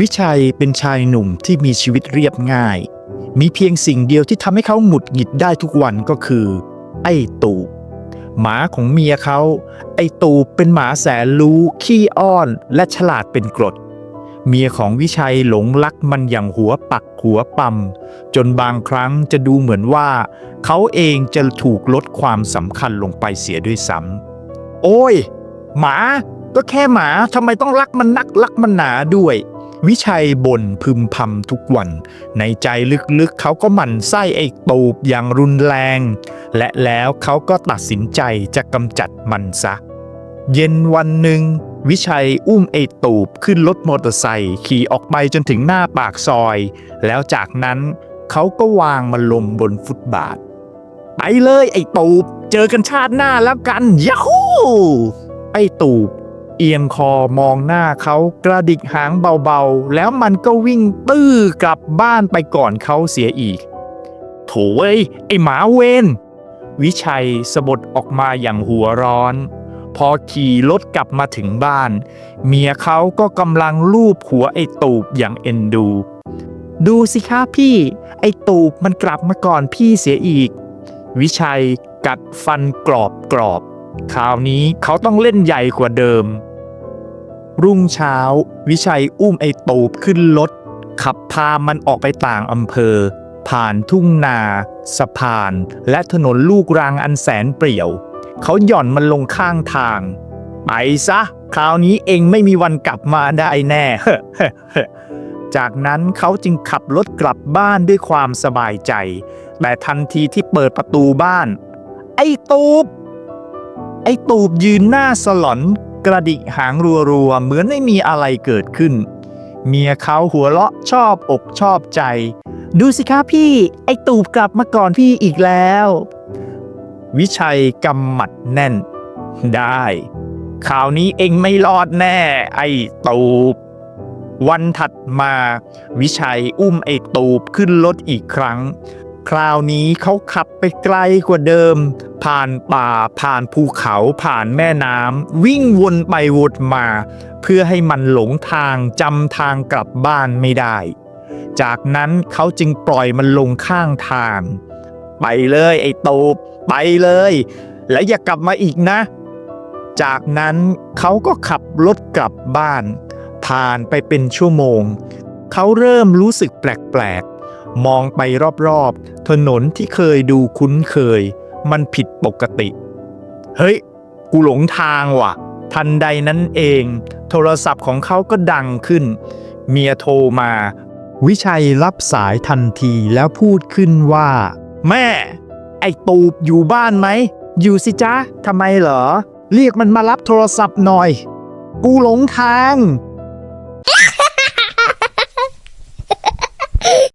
วิชัยเป็นชายหนุ่มที่มีชีวิตเรียบง่าย มีเพียงสิ่งเดียวที่ทำให้เขาหงุดหงิดได้ทุกวันก็คือ ไอ้ตูบหมาของเมียเขา ไอ้ตูบเป็นหมาแสนรู้ ขี้อ้อนและฉลาดเป็นกรด เมียของวิชัยหลงรักมันอย่างหัวปักหัวปั๊มจนบางครั้งจะดูเหมือนว่า เขาเองจะถูกลดความสำคัญลงไปเสียด้วยซ้ำโอ้ย หมา ก็แค่หมาทำไมต้องรักมันนักรักมันหนาด้วย วิชัยบ่นพึมพำทุกวัน ในใจลึกๆเขาก็หมั่นไส้ไอ้ตูบอย่างรุนแรง และแล้วเขาก็ตัดสินใจจะกำจัดมันซะ เย็นวันหนึ่ง วิชัยอุ้มไอ้ตูบขึ้นรถมอเตอร์ไซค์ขี่ออกไปจนถึงหน้าปากซอย แล้วจากนั้นเขาก็วางมันลงบนฟุตบาท ไปเลยไอ้ตูบ เจอกันชาติหน้าแล้วกันยาฮูไอ้ตูบ เอียงคอมองหน้าเขากระดิกหางเบาๆ แล้วมันก็วิ่งตื้อกลับบ้านไปก่อนเขาเสียอีก โถเว้ย ไอหมาเวนวิชัยสะบดออกมาอย่างหัวร้อน พอขี่รถกลับมาถึงบ้าน เมียเขาก็กำลังลูบหัวไอตูบอย่างเอ็นดู ดูสิคะพี่ ไอตูบมันกลับมาก่อนพี่เสียอีก วิชัยกัดฟันกรอบกรอบ คราวนี้เขาต้องเล่นใหญ่กว่าเดิม รุ่งเช้า วิชัยอุ้มไอ้ตูบขึ้นรถ ขับพามันออกไปต่างอำเภอ ผ่านทุ่งนา สะพาน และถนนลูกรังอันแสนเปรี่ยว เขาหย่อนมันลงข้างทาง ไปซะ คราวนี้เองไม่มีวันกลับมาได้แน่ จากนั้นเขาจึงขับรถกลับบ้านด้วยความสบายใจ แต่ทันทีที่เปิดประตูบ้าน ไอ้ตูบ ไอ้ตูบยืนหน้าสลอน กระดิกหางรัวๆ เหมือนไม่มีอะไรเกิดขึ้น เมียเขาหัวเราะชอบอกชอบใจ ดูสิคะพี่ ไอ้ตูบกลับมาก่อนพี่อีกแล้ว วิชัยกำหมัดแน่น ได้ข่าวนี้เองไม่รอดแน่ ไอ้ตูบ วันถัดมา วิชัยอุ้มไอ้ตูบขึ้นรถอีกครั้ง คราวนี้เขาขับไปไกลกว่าเดิม ผ่านป่าผ่านภูเขาผ่านแม่น้ำวิ่งวนไปวนมา เพื่อให้มันหลงทางจำทางกลับบ้านไม่ได้ จากนั้นเขาจึงปล่อยมันลงข้างทาง ไปเลยไอ้ตูบไปเลย และอย่ากลับมาอีกนะ จากนั้นเขาก็ขับรถกลับบ้าน ผ่านไปเป็นชั่วโมง เขาเริ่มรู้สึกแปลก มองไปรอบๆ ถนนที่เคยดูคุ้นเคย มันผิดปกติ เฮ้ย กูหลงทางว่ะ ทันใดนั้นเอง โทรศัพท์ของเขาก็ดังขึ้น เมียโทรมา วิชัยรับสายทันทีแล้วพูดขึ้นว่า แม่ ไอ้ตูบอยู่บ้านไหม อยู่สิจ๊ะทำไมเหรอ เรียกมันมารับโทรศัพท์หน่อย กูหลงทาง